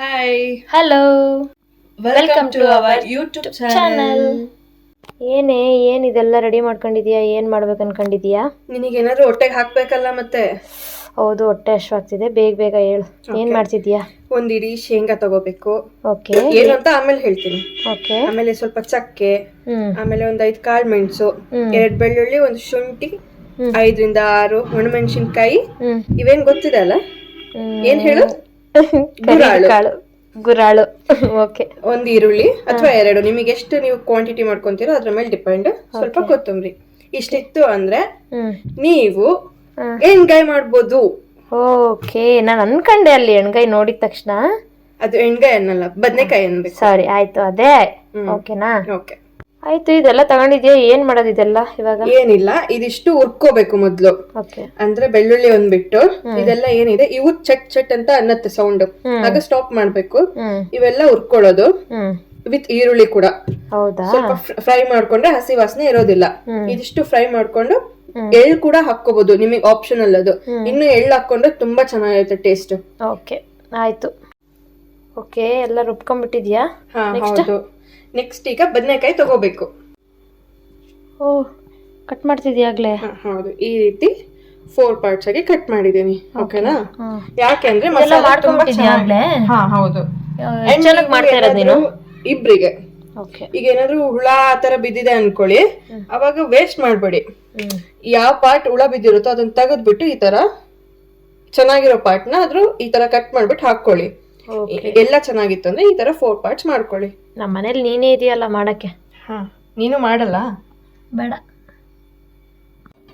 Hi hello welcome to our YouTube channel ಏನೇ ಏನ್ ಇದೆಲ್ಲ ರೆಡಿ ಮಾಡ್ಕೊಂಡಿದ್ಯಾ? ಏನ್ ಮಾಡ್ಬೇಕು ಅನ್ಕೊಂಡಿದ್ಯಾ? ಏನಾದ್ರು ಹೊಟ್ಟೆಗೆ ಹಾಕ್ಬೇಕಲ್ಲ ಮತ್ತೆ? ಹೌದು ಹೊಟ್ಟೆ ಅಶ್ವಾಗ್ತಿದೆ ಬೇಗ ಬೇಗ ಹೇಳು. ಏನ್ ಮಾಡ್ತಿದ್ಯಾ? ಒಂದ್ ಇಡೀ ಶೇಂಗಾ ತಗೋಬೇಕು. ಓಕೆ ಏನು ಅಂತ ಆಮೇಲೆ ಹೇಳ್ತೀನಿ. ಓಕೆ ಆಮೇಲೆ ಸ್ವಲ್ಪ ಚಕ್ಕೆ ಹ್ಮ್. ಆಮೇಲೆ ಒಂದ್ ಐದ್ ಕಾಳು ಮೆಣಸು ಹ್ಮ್. ಎರಡ್ ಬೆಳ್ಳುಳ್ಳಿ ಒಂದು ಶುಂಠಿ. ಐದರಿಂದ ಆರು ಒಣಮೆಣಸಿನ್ಕಾಯಿ. ಹ್ಮ್. ಇವೇನ್ ಗೊತ್ತಿದೆ ಅಲ್ಲ? ಏನ್ ಹೇಳು. ಕಾಳು. ಗುರಾಳು. ಓಕೆ ಒಂದ್ ಈರುಳ್ಳಿ ಅಥವಾ ಎರಡು. ನಿಮಗೆ ಎಷ್ಟು ನೀವು ಕ್ವಾಂಟಿಟಿ ಮಾಡ್ಕೊಂತೀರೋ ಅದ್ರ ಮೇಲೆ ಡಿಪೆಂಡ್ ಸ್ವಲ್ಪ ಕೊತ್ತಂಬರಿ. ಇಷ್ಟಿತ್ತು ಅಂದ್ರೆ ನೀವು. ಎಣ್ಗಾಯಿ ಮಾಡ್ಬೋದು. ಓಕೆ ನಾನು ಅನ್ಕಂಡೆ ಅಲ್ಲಿ ಎಣ್ಗಾಯಿ ನೋಡಿದ ತಕ್ಷಣ. ಅದು ಎಣ್ಗಾಯಿ ಅನ್ನಲ್ಲ ಬದನೆಕಾಯಿ ಅನ್ಬೇಕು. ಸಾರಿ ಆಯ್ತು ಅದೇ. ಓಕೆನಾ ಓಕೆ ಆಯ್ತು ಇದೆಲ್ಲ ತಗೊಂಡಿದ್ಯಾ? ಏನ್ ಮಾಡೋದು ಇದೆಲ್ಲ ಇವಾಗ? ಏನಿಲ್ಲ ಇದಿಷ್ಟು ಹುರ್ಕೋಬೇಕು ಮೊದ್ಲು. ಓಕೆ. ಅಂದ್ರೆ ಬೆಳ್ಳುಳ್ಳಿ ಒಂದ್ ಬಿಟ್ಟು ಇದೆಲ್ಲ ಏನಿದೆ ಇವು ಚಟ್ ಚಟ್ ಅಂತ ಅನ್ನತ್ತೆ ಸೌಂಡ್. ಆಗ ಸ್ಟಾಪ್ ಮಾಡ್ಬೇಕು. ಇವೆಲ್ಲ ಹುರ್ಕೊಳ್ಳೋದು. ಹ್ಮ್. ವಿತ್ ಈರುಳ್ಳಿ ಕೂಡ. ಹೌದಾ? ಸ್ವಲ್ಪ ಫ್ರೈ ಮಾಡ್ಕೊಂಡ್ರೆ ಹಸಿ ವಾಸನೆ ಇರೋದಿಲ್ಲ. ಇದಿಷ್ಟು ಫ್ರೈ ಮಾಡ್ಕೊಂಡು. ಎಳ್ ಕೂಡ ಹಾಕೋಬಹುದು ನಿಮಗೆ ಆಪ್ಷನಲ್ ಅದು. ಇನ್ನು ಎಳ್ಳು ಹಾಕೊಂಡ್ರೆ ತುಂಬಾ ಚೆನ್ನಾಗಿರುತ್ತೆ ಟೇಸ್ಟ್ ಓಕೆ ಆಯ್ತು. ಓಕೆ ಎಲ್ಲ ರುಬ್ಕೊಂಡ್ಬಿಟ್ಟಿದ್ಯಾ? ಹೌದು. ನೆಕ್ಸ್ಟ್ ಈಗ ಬದನೆಕಾಯಿ ತಗೋಬೇಕು. ಓ ಕಟ್ ಮಾಡ್ತಿದ್ಯಾಗ್ಲೇ ಹೌದು. ಈ ರೀತಿ ಫೋರ್ ಪಾರ್ಟ್ಸ್ ಆಗಿ ಕಟ್ ಮಾಡಿದೀನಿ ಓಕೆನಾ ಯಾಕೆಂದ್ರೆ ಮಸಾಲಾ ತುಂಬಾ ಮಾಡ್ಕೊಂಡ್ಬಿಟ್ಟಿದ್ಯಾ ಆಗ್ಲೇ? ಹಾ ಹೌದು. ಎಷ್ಟು ಚೆನ್ನಾಗಿ ಮಾಡ್ತಾ ಇರೋದು ನೀನು? ಇಬ್ರಿಗೆ. ಈಗ ಏನಾದ್ರು ಹುಳ ಆ ತರ ಬಿದ್ದಿದೆ ಅನ್ಕೊಳ್ಳಿ. ಅವಾಗ ವೇಸ್ಟ್ ಮಾಡ್ಬೇಡಿ. ಯಾವ ಪಾರ್ಟ್ ಹುಳ ಬಿದ್ದಿರುತ್ತೋ ಅದನ್ನ ತೆಗೆದ್ಬಿಟ್ಟು ಈ ತರ ಚೆನ್ನಾಗಿರೋ ಪಾರ್ಟ್ನ ಆದ್ರೂ ಈ ತರ ಕಟ್ ಮಾಡ್ಬಿಟ್ಟು ಹಾಕೊಳ್ಳಿ ಎಲ್ಲ ಚೆನ್ನಾಗಿತ್ತು ಅಂದ್ರೆ ಈ ತರ ಫೋರ್ ಪಾರ್ಟ್ಸ್ ಮಾಡ್ಕೊಳ್ಳಿ. ನಮ್ಮ ಮನೇಲಿ ನೀನೇ ಇದೆಯಲ್ಲ ಮಾಡಕ್ಕೆ. ಹಾ ನೀನು ಮಾಡಲ್ಲ? ಬೇಡ.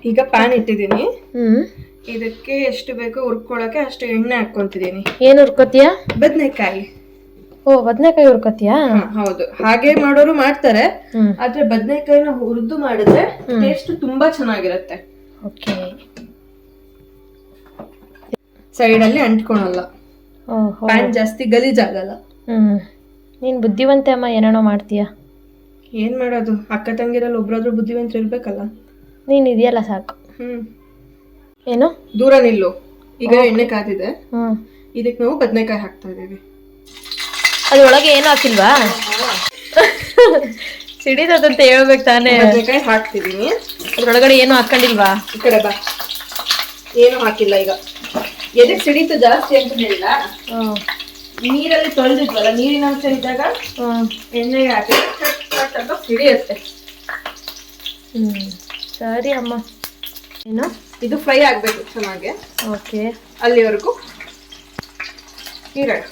ಈಗ ಪ್ಯಾನ್ ಇಟ್ಟಿದ್ದೀನಿ. ಹ್ಮ್. ಇದಕ್ಕೆ ಎಷ್ಟು ಬೇಕೋ ಹುರ್ಕೊಳಕ್ಕೆ ಅಷ್ಟು ಎಣ್ಣೆ ಹಾಕೊಂತಿದ್ದೀನಿ ಏನು ಹುರ್ಕೋತೀಯಾ? ಬದನೆಕಾಯಿ. ಓ ಬದನೆಕಾಯಿ ಹುರ್ಕೋತೀಯಾ? ಹೌದು. ಹಾಗೆ ಮಾಡೋರು ಮಾಡ್ತಾರೆ. ಹ್ಮ್. ಆದ್ರೆ ಬದನೆಕಾಯಿನ ಹುರಿದು ಮಾಡಿದ್ರೆ ಟೇಸ್ಟ್ ತುಂಬಾ ಚೆನ್ನಾಗಿರುತ್ತೆ. ಓಕೆ. ಸೈಡ್ ಅಲ್ಲಿ ಅಂಟ್ಕೊಳಲ್ಲ. ಪ್ಯಾನ್ ಜಾಸ್ತಿ ಗಲೀಜಾಗಲ್ಲ ಹ್ಮ್. ನೀನ್ ಬುದ್ಧಿವಂತೆ ಅಮ್ಮ ಏನೇನೋ ಮಾಡ್ತೀಯಾ? ಏನು ಮಾಡೋದು? ಅಕ್ಕ ತಂಗಿರಲ್ಲಿ ಒಬ್ಬರಾದ್ರೂ ಬುದ್ಧಿವಂತರು ಇರಬೇಕಲ್ಲ? ನೀನು ಇದೆಯಲ್ಲ ಸಾಕು. ಹ್ಮ್. ಏನು? ದೂರ ನಿಲ್ಲು. ಈಗ ಎಣ್ಣೆ ಕಾದಿದೆ. ಹ್ಮ್. ಇದಕ್ಕೆ ನಾವು ಬದನೆಕಾಯಿ ಹಾಕ್ತಾ ಇದ್ದೀವಿ. ಅದ್ರೊಳಗೆ ಏನು ಹಾಕಿಲ್ವಾ? ಸಿಡಿದದಂತ ಹೇಳ್ಬೇಕು ತಾನೇ. ಬದನೆಕಾಯಿ ಹಾಕ್ತಿದ್ದೀನಿ. ಅದ್ರೊಳಗಡೆ ಏನು ಹಾಕೊಂಡಿಲ್ವಾ ಈ ಕಡೆ ಬಾ. ಏನು ಹಾಕಿಲ್ಲ ಈಗ. ಎದಕ್ಕೆ ಸಿಡಿತು ಜಾಸ್ತಿ ಅಂತ ಹೇಳಿಲ್ಲ. ಹ್ಮ್. ನೀರಲ್ಲಿ ತೊಳೆದಿದ್ವಲ್ಲ ನೀರಿನ ಅಂಶ ಇದ್ದಾಗ ಎಣ್ಣೆ ಎಣ್ಣೆಗೆ ಹಾಕಿ ಹಿಡಿಯುತ್ತೆ ಅಂತ ಹ್ಮ್. ಸರಿ ಅಮ್ಮ. ಏನು ಇದು ಫ್ರೈ ಆಗ್ಬೇಕು ಚೆನ್ನಾಗಿ. ಓಕೆ. ಅಲ್ಲಿವರೆಗೂ ಇರೋಣ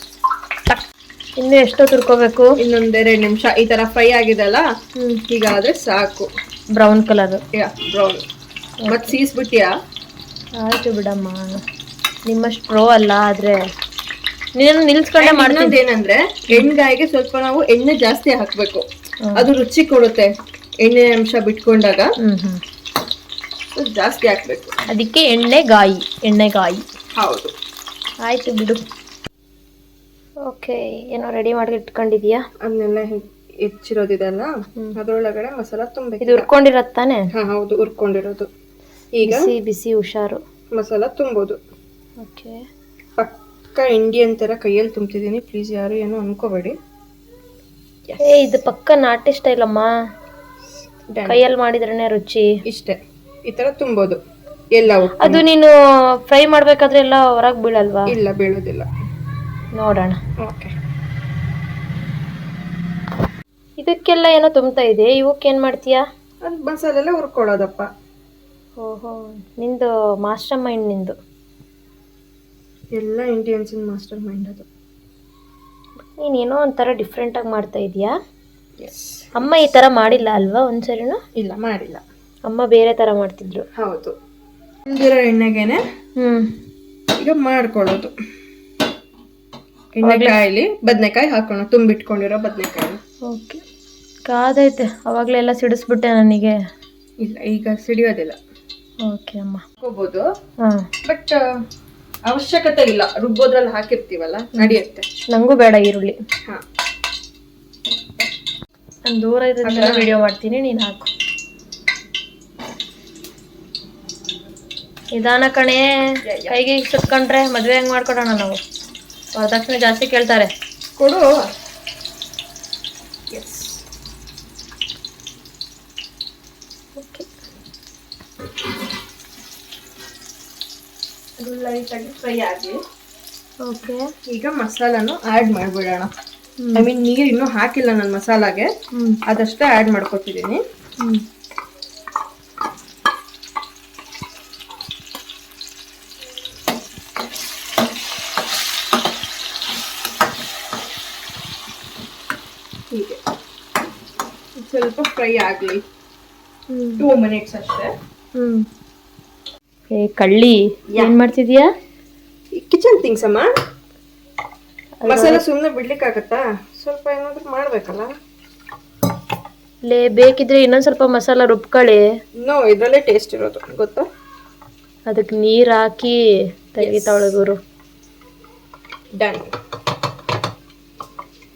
ಇನ್ನು ಎಷ್ಟೊತ್ತು ತುರ್ಕೋಬೇಕು. ಇನ್ನೊಂದೆರಡು ನಿಮಿಷ. ಈ ತರ ಫ್ರೈ ಆಗಿದೆಲ್ಲ ಹೀಗಾದ್ರೆ ಸಾಕು. Brown colour. ಬ್ರೌನ್. ಮತ್ ಸೀಸ್ಬಿಟ್ಟಿಯಾ? ಆಯ್ತು ಬಿಡಮ್ಮ. ನಿಮ್ಮಷ್ಟು ಪ್ರೋ ಅಲ್ಲ ಆದ್ರೆ ನೀನು ನಿಲ್ಸ್ಕೊಂಡೆ ಮಾಡ್ತೀನಿ. ಏನಂದ್ರೆ ಎಣ್ಗಾಯಿಗೆ ಸ್ವಲ್ಪ ನಾವು ಎಣ್ಣೆ ಜಾಸ್ತಿ ಹಾಕ್ಬೇಕು. ಅದು ರುಚಿ ಕೊಡುತ್ತೆ ಎಣ್ಣೆ ಅಂಶ ಬಿಟ್ಕೊಂಡಾಗ. ಜಾಸ್ತಿ ಹಾಕ್ಬೇಕು. ಅದಕ್ಕೆ ಎಣ್ಣೆಗಾಯಿ ಎಣ್ಣೆಗಾಯಿ ಹೌದು. ಆಯ್ತು ಬಿಡು. ಓಕೆ ಏನೋ ರೆಡಿ ಮಾಡಿ ಇಟ್ಕೊಂಡಿದ್ಯಾ ಅದನ್ನೆಲ್ಲ ಹೆಚ್ಚಿರೋದಿದೆಲ್ಲ. ಅದ್ರೊಳಗಡೆ ಮಸಾಲ ತುಂಬಬೇಕು ಇದು ಹುರ್ಕೊಂಡಿರತ್ ತಾನೆ? ಹಾ ಹೌದು ಹುರ್ಕೊಂಡಿರೋದು. ಈಗ ಬಿಸಿ ಬಿಸಿ ಹುಷಾರು. ಮಸಾಲ ತುಂಬೋದು. ಓಕೆ. ಪಕ್ಕ ಇಂಡಿಯನ್ ತರ ಕೈಯಲ್ಲಿ ತುಂಬ್ತಿದ್ದೀನಿ. ಪ್ಲೀಸ್ ಯಾರು ಏನೋ ಅನ್ಕೋಬೇಡಿ. ಏ ಇದು ಪಕ್ಕ ನಾಟಿ ಸ್ಟೈಲ್ ಅಮ್ಮ. ಕೈಯಲ್ಲಿ ಮಾಡಿದ್ರೇನೆ ರುಚಿ. ಇಷ್ಟೇ. ಈ ತರ ತುಂಬೋದು. ಎಲ್ಲ. ಅದು ನೀನು ಫ್ರೈ ಮಾಡ್ಬೇಕಾದ್ರೆ ಎಲ್ಲ ಹೊರಗೆ ಬೀಳಲ್ವಾ? ಇಲ್ಲ ಬೀಳೋದಿಲ್ಲ. ನೋಡೋಣ. ಓಕೆ ಇದಕ್ಕೆಲ್ಲ ಏನೋ ತುಂಬ್ತಾ ಇದೆ ಇವಕ್ಕೆ ಏನ್ ಮಾಡ್ತೀಯಾ? ಅದು ಮಸಾಲೆ ಎಲ್ಲ ಹುರ್ಕೊಳ್ಳೋದಪ್ಪ. ಓಹೋ ನಿಂದು ಮಾಸ್ಟರ್ ಮೈಂಡ್ ನಿಂದು. ಎಲ್ಲ ಇಂಡಿಯನ್ಸಿನ ಮಾಸ್ಟರ್ ಮೈಂಡ್ ಅದು. ನೀನೇನೋ ಒಂಥರ ಡಿಫ್ರೆಂಟಾಗಿ ಮಾಡ್ತಾ ಇದೀಯಾ? ಎಸ್ ಅಮ್ಮ ಈ ಥರ ಮಾಡಿಲ್ಲ ಅಲ್ವಾ ಒಂದ್ಸರಿನೂ? ಇಲ್ಲ ಮಾಡಿಲ್ಲ. ಅಮ್ಮ ಬೇರೆ ಥರ ಮಾಡ್ತಿದ್ರು. ಹೌದು. ಇಲ್ದಿರೋ ಎಣ್ಣೆಗೇನೆ ಹ್ಞೂ ಈಗ ಮಾಡ್ಕೊಳ್ಳೋದು. ಎಣ್ಣೆಕಾಯಲ್ಲಿ ಬದನೆಕಾಯಿ ಹಾಕೋಣ ತುಂಬಿಟ್ಕೊಂಡಿರೋ ಬದನೆಕಾಯಿ. ಓಕೆ ಕಾದೈತೆ ಅವಾಗಲೆಲ್ಲ ಸಿಡಿಸ್ಬಿಟ್ಟೆ ನನಗೆ. ಇಲ್ಲ ಈಗ ಸಿಡಿಯೋದಿಲ್ಲ. ಓಕೆ ಅಮ್ಮ. ಹಾಕೋಬೋದು. ಹಾಂ. ಬಟ್ ಅವಶ್ಯಕತೆ ಇಲ್ಲ ರುಬ್ಬೋದ್ರಲ್ಲಿ ಹಾಕಿರ್ತೀವಲ್ಲ ನಡೆಯುತ್ತೆ. ನಂಗೂ ಬೇಡ ಈರುಳ್ಳಿ. ಹಾ. ನಾನು ದೂರ ಇರೋದ್ರಿಂದ ವಿಡಿಯೋ ಮಾಡ್ತೀನಿ ನೀನು ಹಾಕು. ನಿಧಾನ ಕಣೆ. ಕೈಗೆ ಸುತ್ಕೊಂಡ್ರೆ ಮದುವೆ ಹೆಂಗೆ ಮಾಡ್ಕೊಡೋಣ ನಾವು? ವರದಕ್ಷಿಣೆ ಜಾಸ್ತಿ ಕೇಳ್ತಾರೆ. ಕೊಡು ಎಸ್ ಅದು ಲೈಟಾಗಿ ಫ್ರೈ ಆಗಲಿ ಓಕೆ ಈಗ ಮಸಾಲಾನು ಆ್ಯಡ್ ಮಾಡಿಬಿಡೋಣ. ಐ ಮೀನ್ ನೀರು ಇನ್ನೂ ಹಾಕಿಲ್ಲ ನನ್ನ ಮಸಾಲಾಗೆ. ಅದಷ್ಟೇ ಆ್ಯಡ್ ಮಾಡ್ಕೊತಿದ್ದೀನಿ ಹೀಗೆ. ಸ್ವಲ್ಪ ಫ್ರೈ ಆಗಲಿ. ಟೂ ಮಿನಿಟ್ಸ್ ಅಷ್ಟೇ. ಹ್ಞೂ ಏ ಕಳ್ಳಿ ಏನ್ ಮಾಡ್ತಿದ್ಯಾ? ಕಿಚನ್ ಥಿಂಗ್ಸ್ ಅಮ್ಮ. ಮಸಾಲೆ ಸುಮ್ಮನೆ ಬಿಡ್ಲಿಕ್ಕಾಗತ್ತಾ? ಸ್ವಲ್ಪ ಏನಾದ್ರು ಮಾಡ್ಬೇಕಲ್ಲ. ಲೇ ಬೇಕಿದ್ರೆ ಇನ್ನೊಂದು ಸ್ವಲ್ಪ ಮಸಾಲ ರುಬ್ಕೊಳ್ಳಿ ನೋ ಇದರಲ್ಲೇ ಟೇಸ್ಟ್ ಇರೋದು. ಗೊತ್ತಾ? ಅದಕ್ಕೆ ನೀರು ಹಾಕಿ ತೆಗಿತಾವಳೆ ಗುರು ಡನ್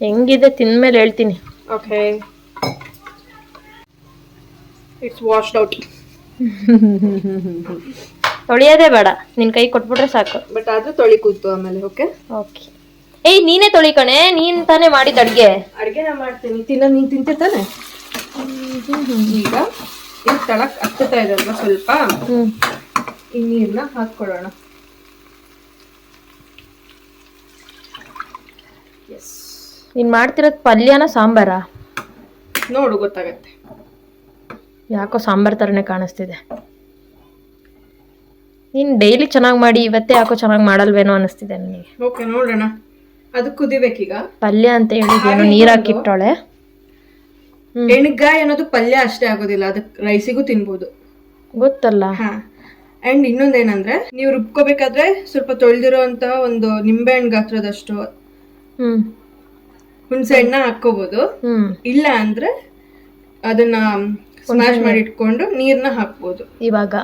ಹೆಂಗಿದೆ? ತಿಂದ್ಮೇಲೆ ಹೇಳ್ತೀನಿ. ಓಕೆ ಇಟ್ಸ್ ವಾಶ್ಡ್ ಔಟ್ ತೊಳಿಯೋದೇ ಬೇಡ. ನಿನ್ ಕೈ ಕೊಟ್ಬಿಟ್ರೆ ಸಾಕು. ಬಟ್ ಅದು ತೊಳಿ ಕೂತು ಆಮೇಲೆ ಓಕೆ ಓಕೆ ಏಯ್ ನೀನೇ ತೊಳಿ ಕಣೆ. ನೀನ್ ತಾನೇ ಮಾಡಿದ ಅಡ್ಗೆ. ಅಡುಗೆ ನಾ ಮಾಡ್ತೀನಿ. ತಿನ್ನ ನೀನ್ ತಿಂತೆ ತಾನೆ? ಈಗ ಇದು ತಳಕ್ ಹತ್ತುತ್ತಾ ಇದಲ್ವಾ ಸ್ವಲ್ಪ? ಹ್ಮ್. ಈ ನೀರನ್ನ ಹಾಕ್ಕೊಳ್ಳೋಣ. ಎಸ್ ನೀನ್ ಮಾಡ್ತಿರೋದ್ ಪಲ್ಯನ ಸಾಂಬಾರಾ? ನೋಡು ಗೊತ್ತಾಗತ್ತೆ. ಯಾಕೋ ಸಾಂಬಾರ್ ತರನೇ ಕಾಣಿಸ್ತಿದೆ. ನೀನ್ ಡೈಲಿ ಚೆನ್ನಾಗಿ ಮಾಡಿ ಇವತ್ತೇ ಯಾಕೋ ಚೆನ್ನಾಗಿ ಮಾಡಲ್ವೇನೋ ಅನಿಸ್ತಿದೆ ನನಗೆ. ಓಕೆ ನೋಡೋಣ. ಅದು ಕುದಿಬೇಕೀಗ? ಪಲ್ಯ ಅಂತ ಹೇಳಿದ್ಯೇನೋ ನೀರ್ ಹಾಕಿಟ್ಟೋಳೆ. ಎಣ್ಗಾಯಿ ಅನ್ನೋದು ಪಲ್ಯ ಅಷ್ಟೇ ಆಗೋದಿಲ್ಲ ಅದಕ್ಕೆ ರೈಸಿಗೂ ತಿನ್ಬೋದು. ಗೊತ್ತಲ್ಲ. ಹಾ. ಅಂಡ್ ಇನ್ನೊಂದೇನಂದ್ರೆ ನೀವು ರುಬ್ಕೋಬೇಕಾದ್ರೆ ಸ್ವಲ್ಪ ತೊಳೆದಿರೋ ಅಂತ ಒಂದು ನಿಂಬೆ ಹಣ್ಣು ಗಾತ್ರದಷ್ಟು ಹ್ಮ್. ಹುಣಸೆ ಹಣ್ಣ ಹಾಕೋಬಹುದು ಹ್ಮ್. ಇಲ್ಲ ಅಂದ್ರೆ ಅದನ್ನ ಸ್ಮ್ಯಾಶ್ ಮಾಡಿ ಇಟ್ಕೊಂಡು ನೀರ್ನ ಹಾಕ್ಬೋದು. ಇವಾಗ.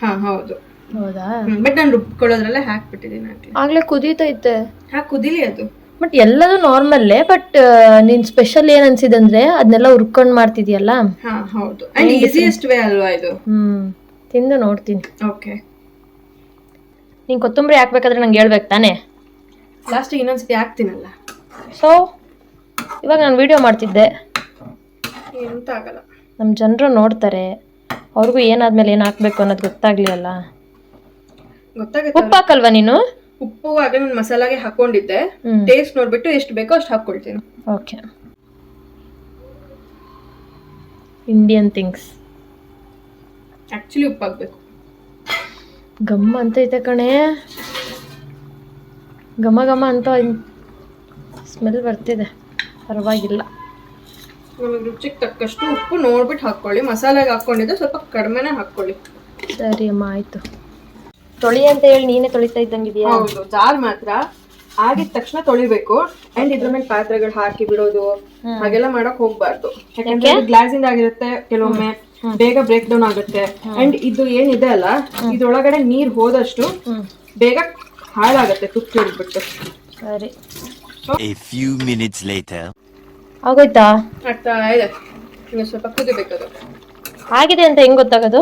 ಹಾ ಹೌದು. ಹೌದಾ? ಬಟ್ ನಾನು ರುಬ್ಕೊಳ್ಳೋದ್ರಲ್ಲೇ ಹಾಕ್ಬಿಟ್ಟಿದ್ದೀನಿ ಆಗ್ಲಿ ಆಗ್ಲೇ ಕುದೀತೈತೆ ಹಾ ಕುದಿಲಿ ಅದು. ಬಟ್ ಎಲ್ಲದೂ ನಾರ್ಮಲ್ಲೇ ಬಟ್ ನೀನ್ ಸ್ಪೆಷಲ್ ಏನ್ ಅನ್ಸಿದಂದ್ರೆ ಅದನ್ನೆಲ್ಲ ಹುರ್ಕೊಂಡ್ ಮಾಡ್ತಿದ್ಯಲ್ಲ? ಹಾ ಹೌದು. ಅಂಡ್ ಈಸಿಯೆಸ್ಟ್ ವೇ ಅಲ್ವಾ ಇದು? ಹ್ಮ್ ತಿಂದು ನೋಡ್ತೀನಿ. ಓಕೆ. ನೀನ್ ಕೊತ್ತಂಬರಿ ಹಾಕ್ಬೇಕಾದ್ರೆ ನಂಗೆ ಹೇಳ್ಬೇಕು ತಾನೇ? ಲಾಸ್ಟ್ ಇನ್ನೊಂದ್ಸತಿ ಹಾಕ್ತೀನಲ್ಲ. ಸೊ ಇವಾಗ ನಾನು ವಿಡಿಯೋ ಮಾಡ್ತಿದ್ದೆ. ಎಂತ ಆಗಲ್ಲ. ನಮ್ಮ ಜನರು ನೋಡ್ತಾರೆ ಅವ್ರಿಗೂ ಏನಾದ್ಮೇಲೆ ಏನು ಹಾಕ್ಬೇಕು ಅನ್ನೋದು ಗೊತ್ತಾಗ್ಲಿಲ್ಲ. ಗೊತ್ತಾಗುತ್ತೆ ಉಪ್ಪು ಹಾಕಲ್ವಾ ನೀನು? ಉಪ್ಪು ಹಾಗೆ ನಾನು ಮಸಾಲಾಗೆ ಹಾಕೊಂಡಿದ್ದೆ. ಟೇಸ್ಟ್ ನೋಡ್ಬಿಟ್ಟು ಎಷ್ಟು ಬೇಕೋ ಅಷ್ಟು ಹಾಕೊಳ್ತೀನಿ ಓಕೆ. ಇಂಡಿಯನ್ ಥಿಂಗ್ಸ್ ಆ್ಯಕ್ಚುಲಿ ಉಪ್ಪು ಹಾಕ್ಬೇಕು ಗಮ್ಮ ಅಂತ ಐತೆ ಕಣೆ. ಘಮ ಘಮ ಅಂತ ಸ್ಮೆಲ್ ಬರ್ತಿದೆ. ಪರವಾಗಿಲ್ಲ. ನಮಗೆ ರುಚಿಗೆ ತಕ್ಕಷ್ಟು ಉಪ್ಪು ನೋಡ್ಬಿಟ್ಟು ಹಾಕ್ಕೊಳ್ಳಿ. ಮಸಾಲೆಗೆ ಹಾಕ್ಕೊಂಡಿದ್ದು ಸ್ವಲ್ಪ ಕಡಿಮೆನೇ ಹಾಕ್ಕೊಳ್ಳಿ. ಸರಿ ಅಮ್ಮ ಆಯ್ತು. ತೊಳಿ ಅಂತ ಹೇಳಿ ನೀನೇ ತೊಳಿತಾ ಇದ್ದಂಗಿದ್ಯಾ ಹೌದು ಜಾರ್ ಮಾತ್ರ. ಆಗಿದ ತಕ್ಷಣ ತೊಳಿಬೇಕು. ಅಂಡ್ ಇದ್ರ ಮೇಲೆ ಪಾತ್ರೆಗಳು ಹಾಕಿ ಬಿಡೋದು. ಹಾಗೆಲ್ಲ ಮಾಡಕ್ ಹೋಗ್ಬಾರ್ದು. ಯಾಕಂದ್ರೆ ಗ್ಲಾಸ್ ಇಂದ ಆಗಿರುತ್ತೆ ಕೆಲವೊಮ್ಮೆ ಬೇಗ ಬ್ರೇಕ್ ಡೌನ್ ಆಗುತ್ತೆ. ಅಂಡ್ ಇದು ಏನಿದೆ ಅಲ್ಲ ಇದ್ರೊಳಗಡೆ ನೀರ್ ಹೋದಷ್ಟು ಬೇಗ ಹಾಳಾಗತ್ತೆ ತುಪ್ಪ ಹಿಡ್ಬಿಟ್ಟು ಸರಿ A few minutes later. ಆಗೋಯ್ತಾ? ಆಗ್ತಾ ಇದೆ. ಇನ್ನು ಸ್ವಲ್ಪ ಕುದಿಬೇಕದು. ಆಗಿದೆ ಅಂತ ಹೆಂಗ್ ಗೊತ್ತಾಗೋದು?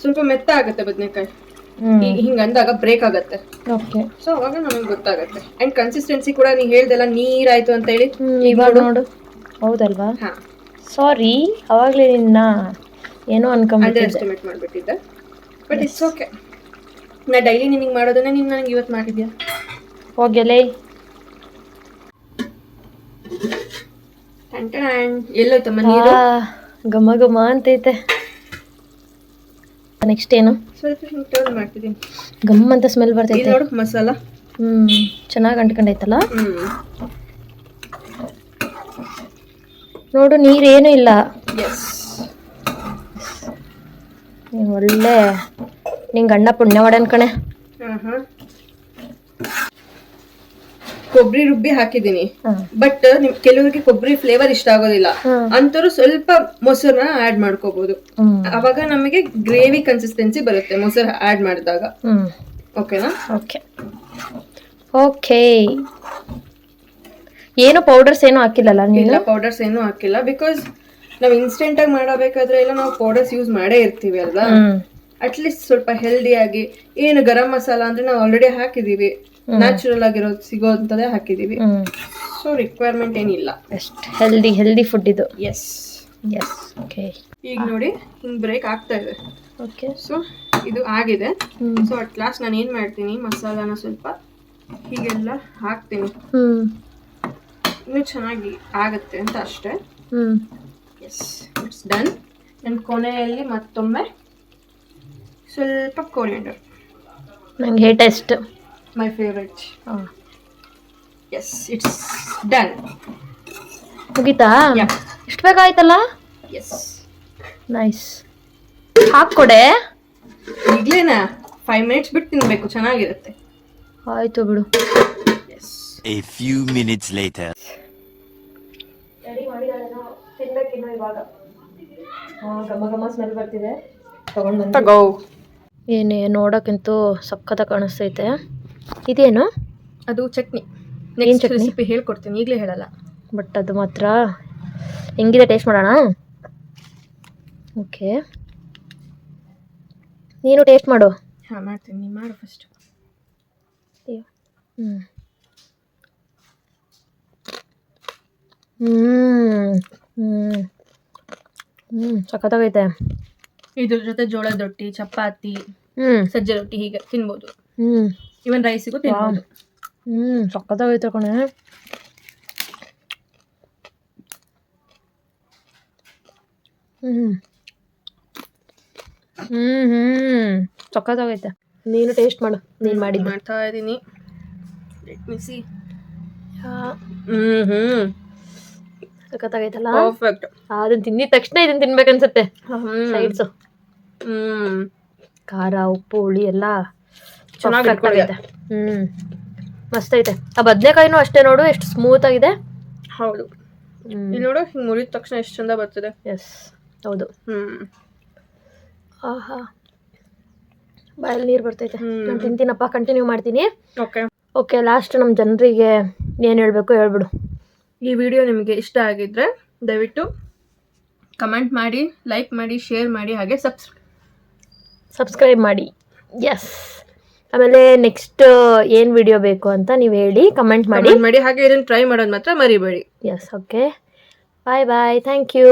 ಸ್ವಲ್ಪ ಮೆತ್ತ ಆಗುತ್ತೆ ಬದನೆಕಾಯಿ. ಹಿಂಗ ಅಂದಾಗ ಬ್ರೇಕ್ ಆಗತ್ತೆ. ಓಕೆ ಸೊ ಅವಾಗ ನಮಗೆ ಗೊತ್ತಾಗತ್ತೆ. ಅಂಡ್ ಕನ್ಸಿಸ್ಟೆನ್ಸಿ ಕೂಡ ನೀ ಹೇಳ್ದಲ್ಲ ನೀರಾಯ್ತು ಅಂತ ಹೇಳಿ. ಇವಾಗ ನೋಡು. ಹೌದಲ್ವಾ? ಹಾ. ಸಾರಿ ಅವಾಗಲೇ ನಿನ್ನ ಏನೋ ಅಂಡರ್ ಅನ್ಕೊಂಬಿಟ್ಟಿದ್ದೆ. ಎಸ್ಟಿಮೇಟ್ ಮಾಡ್ಬಿಟ್ಟಿದ್ದೆ. ಬಟ್ ಇಟ್ಸ್ ಓಕೆ ನಾ ಡೈಲಿ ನಿನಗೆ ಮಾಡೋದನ್ನ ನೀನು ನನಗೆ ಇವತ್ತು ಮಾಡಿದ್ಯಾ? ಹೋಗ್ಯಲೇ. ಟನ್ ತಮ್ಮ ಎಲ್ಲೋಯ್ತಮ್ಮ ನೀರು? ಘಮ ಘಮ ಅಂತೈತೆ. ನೆಕ್ಸ್ಟ್ ಏನು? ಗಮ್ ಅಂತ ಸ್ಮೆಲ್ ಬರ್ತೈತೆ. ನೋಡು ಮಸಾಲ. ಹ್ಮ್ ಚೆನ್ನಾಗಿ ಅಂಟ್ಕೊಂಡೈತಲ್ಲ? ನೋಡು ನೀರೇನು ಇಲ್ಲ. ಒಳ್ಳೆ ನಿಂಗೆ ಅಣ್ಣ ಪುಣ್ಯ ಮಾಡ್ಯಾನ್ ಕಣೆ. ಕೊಬ್ಬರಿ ರುಬ್ಬಿ ಹಾಕಿದೀನಿ ಬಟ್ ನಿಮ್ ಕೆಲವರಿಗೆ ಕೊಬ್ಬರಿ ಫ್ಲೇವರ್ ಇಷ್ಟ ಆಗೋದಿಲ್ಲ. ಅಂತರೂ ಅಂತವ್ರು ಸ್ವಲ್ಪ ಮೊಸರನ್ನ ಆಡ್ ಮಾಡ್ಕೋಬಹುದು ಅವಾಗ ನಮಗೆ ಗ್ರೇವಿ ಕನ್ಸಿಸ್ಟೆನ್ಸಿ ಬರುತ್ತೆ ಮೊಸರು ಆಡ್ ಮಾಡಿದಾಗ. ಓಕೆನಾ ಓಕೆ ಓಕೆ ಏನು ಪೌಡರ್ಸ್ ಏನು ಹಾಕಿಲ್ಲಲ್ಲ ನೀನು? ಇಲ್ಲ ಪೌಡರ್ಸ್ ಏನು ಹಾಕಿಲ್ಲ. ಬಿಕಾಸ್ ನಾವು ಇನ್ಸ್ಟೆಂಟ್ ಆಗಿ ಮಾಡಬೇಕಾದ್ರೆ ಎಲ್ಲ ನಾವು ಪೌಡರ್ಸ್ ಯೂಸ್ ಮಾಡೇ ಇರ್ತೀವಿ ಅಲ್ವಾ? ಅಟ್ಲೀಸ್ಟ್ ಸ್ವಲ್ಪ ಹೆಲ್ದಿ ಆಗಿ ಏನು ಗರಂ ಮಸಾಲ ಅಂದ್ರೆ ನಾವು ಆಲ್ರೆಡಿ ಹಾಕಿದೀವಿ. ನ್ಯಾಚುರಲ್ ಸಿಗೋ ಸಿಗೋಂಥದ್ದೇ ಹಾಕಿದೀವಿ ಸೊ ರಿಕ್ವೈರ್ಮೆಂಟ್ ಏನಿಲ್ಲ. ಎಷ್ಟು ಹೆಲ್ದಿ ಹೆಲ್ದಿ ಫುಡ್ ಇದು. ಎಸ್ ಎಸ್ ಓಕೆ ಈಗ ನೋಡಿ ಹಿಂಗ್ ಬ್ರೇಕ್ ಆಗ್ತಾ ಇದೆ. ಓಕೆ ಸೊ ಇದು ಆಗಿದೆ. ಸೊ ಅಟ್ ಲಾಸ್ಟ್ ನಾನು ಏನು ಮಾಡ್ತೀನಿ? ಮಸಾಲಾನ ಸ್ವಲ್ಪ ಹೀಗೆಲ್ಲ ಹಾಕ್ತೀನಿ. ಇನ್ನು ಚೆನ್ನಾಗಿ ಆಗುತ್ತೆ ಅಂತ ಅಷ್ಟೇ. ಎಸ್ ಇಟ್ಸ್ ಡನ್ ನನ್ನ ಕೊನೆಯಲ್ಲಿ ಮತ್ತೊಮ್ಮೆ ಸ್ವಲ್ಪ ಕೋರಿಯಂಡರ್ ನಂಗೆ ಹೇ ಟೆಸ್ಟ್ ಮೈ favorite. ಹಾಂ ಎಸ್ ಇಟ್ಸ್ ಡನ್ ಮುಗೀತಾ? Yeah. ಇಷ್ಟು ಬೇಕಾಯ್ತಲ್ಲ? ಎಸ್ ನೈಸ್ ಹಾಕ್ಕೊಡೆ? ಈಗಲೇನಾ? ಫೈವ್ ಮಿನಿಟ್ಸ್ ಬಿಟ್ಟು ತಿನ್ಬೇಕು ಚೆನ್ನಾಗಿರುತ್ತೆ. ಆಯ್ತು ಬಿಡು. Yes A few minutes later. ತಿನ್ಬೇಕಿನ್ನು ಇವಾಗ. ಘಮ ಘಮ ಸ್ಮೆಲ್ ಬರ್ತಿದೆ. ತಗೊಂಡು ಬಂದು ತಗೋ. ಏನೇ ನೋಡೋಕ್ಕಿಂತೂ ಸಖತ್ತಾಗಿ ಕಾಣಿಸ್ತೈತೆ. ಇದೇನು? ಅದು ಚಟ್ನಿ. ನೆಕ್ಸ್ಟ್ ಚಟ್ನಿ? ರೆಸಿಪಿ ಹೇಳ್ಕೊಡ್ತೀನಿ. ಈಗಲೇ ಹೇಳಲ್ಲ. ಬಟ್ ಅದು ಮಾತ್ರ ಹೆಂಗಿದೆ ಟೇಸ್ಟ್ ಮಾಡೋಣ? ಓಕೆ ನೀನು ಟೇಸ್ಟ್ ಮಾಡು. ಹಾಂ ಮಾಡ್ತೀನಿ. ನೀನು ಮಾಡು ಫಸ್ಟ್ ಹ್ಞೂ ಹ್ಞೂ ಹ್ಞೂ ಹ್ಞೂ ಸಖತ್ತಾಗೈತೆ. ಇದ್ರ ಜೊತೆ ಜೋಳದ ರೊಟ್ಟಿ ಚಪಾತಿ ಹ್ಞೂ ಸಜ್ಜೆ ರೊಟ್ಟಿ ಹೀಗೆ ತಿನ್ಬೋದು. ಹ್ಞೂ ಇವನ್ ರೈಸಿಗೂ ತಿನ್ಬೋದು. ಹ್ಮ್ ಸಕ್ಕತ್ತಾಗೈತೆ ಕಣೆ. ಹ್ಮ್. ಹ್ಮ್ ಹ್ಮ್. ಸಕ್ಕತ್ತಾಗೈತೆ ನೀನು ಟೇಸ್ಟ್ ಮಾಡು. ನೀನು ಮಾಡಿ ಮಾಡ್ತಾ ಇದ್ದೀನಿ ಮಿಸಿ ಹ್ಮ್ ಹ್ಮ್. ಸಖತ್ತಾಗೈತಲ್ಲ? ಪರ್ಫೆಕ್ಟ್ ಅದನ್ನ ತಿಂದಿದ ತಕ್ಷಣ ಇದನ್ನ ತಿನ್ಬೇಕನ್ಸತ್ತೆ. ಸೈಡ್ಸು ಹ್ಮ್. ಖಾರ ಉಪ್ಪು ಹುಳಿ ಎಲ್ಲ. ಚೆನ್ನಾಗಿ ಆಗೈತೆ ಹ್ಮ್. ಮಸ್ತ್ ಐತೆ. ಆ ಬದನೆಕಾಯಿನೂ ಅಷ್ಟೇ ನೋಡು ಎಷ್ಟು ಸ್ಮೂತ್ ಆಗಿದೆ. ಹೌದು. ಇಲ್ಲಿ ನೋಡು ಹಿಂಗ್ ಮುರಿದ ತಕ್ಷಣ ಎಷ್ಟು ಚಂದ ಬರ್ತದೆ. ಎಸ್ ಹೌದು. ಹ್ಮ್. ಆಹಾ. ಬಾಯಲ್ಲಿ ನೀರು ಬರ್ತೈತೆ. ನಾನು ತಿಂತೀನಪ್ಪ ಕಂಟಿನ್ಯೂ ಮಾಡ್ತೀನಿ. ಓಕೆ ಓಕೆ ಲಾಸ್ಟ್ ನಮ್ಮ ಜನರಿಗೆ ಏನು ಹೇಳಬೇಕು ಹೇಳ್ಬಿಡು. ಈ ವಿಡಿಯೋ ನಿಮಗೆ ಇಷ್ಟ ಆಗಿದ್ರೆ ದಯವಿಟ್ಟು ಕಮೆಂಟ್ ಮಾಡಿ ಲೈಕ್ ಮಾಡಿ ಶೇರ್ ಮಾಡಿ ಹಾಗೆ ಸಬ್ಸ್ ಸಬ್ಸ್ಕ್ರೈಬ್ ಮಾಡಿ. ಎಸ್ ಆಮೇಲೆ ನೆಕ್ಸ್ಟ್ ಏನ್ ವಿಡಿಯೋ ಬೇಕು ಅಂತ ನೀವು ಹೇಳಿ ಕಮೆಂಟ್ ಮಾಡಿ. ಮಾಡಿ ಹಾಗೆ ಇದನ್ನು ಟ್ರೈ ಮಾಡೋದು ಮಾತ್ರ ಮರಿಬೇಡಿ. Yes okay bye bye thank you